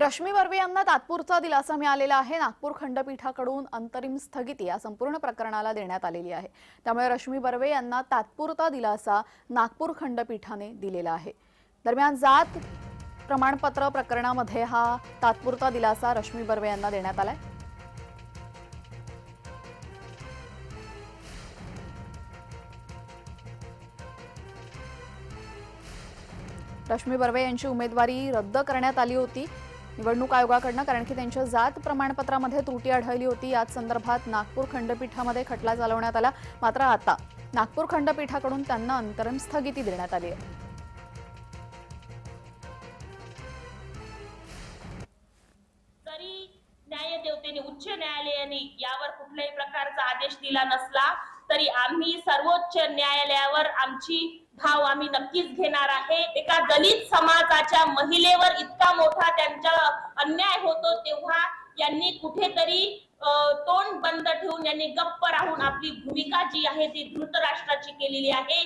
रश्मी बर्वे यांना तात्पुरता दिलासा मिळालेला आहे. नागपूर खंडपीठाकडून अंतरिम स्थगिती या संपूर्ण प्रकरणाला देण्यात आलेली आहे. त्यामुळे रश्मी बर्वे यांना तात्पुरता दिलासा नागपूर खंडपीठाने दिलेला आहे. दरम्यान जात प्रमाणपत्र प्रकरणामध्ये हा तात्पुरता दिलासा रश्मी बर्वे यांना देण्यात आलाय. रश्मी बर्वे यांची उमेदवारी रद्द करण्यात आली होती. निवडणूक आयोगाकडनं कारण की त्यांच्या जात प्रमाणपत्रामध्ये त्रुटी आढळली होती. याच संदर्भात नागपूर खंडपीठामध्ये खटला चालवण्यात आला. मात्र आता नागपूर खंडपीठाकडून त्यांना अंतरिम स्थगिती देण्यात आली आहे. न्यायदेवतेने उच्च न्यायालयाने यावर कुठल्याही प्रकारचा आदेश दिला नसला. तरी आम्ही सर्वोच्च न्यायालयावर आमची धाव आम्ही नक्कीच घेणार आहे. एका दलित समाजाच्या महिलेवर इतका मोठा त्यांचा अन्याय होतो तेव्हा यांनी कुठेतरी तोंड बंद ठेवून यांनी गप्प राहून आपली भूमिका जी आहे ती धृतराष्ट्राची केलेली आहे.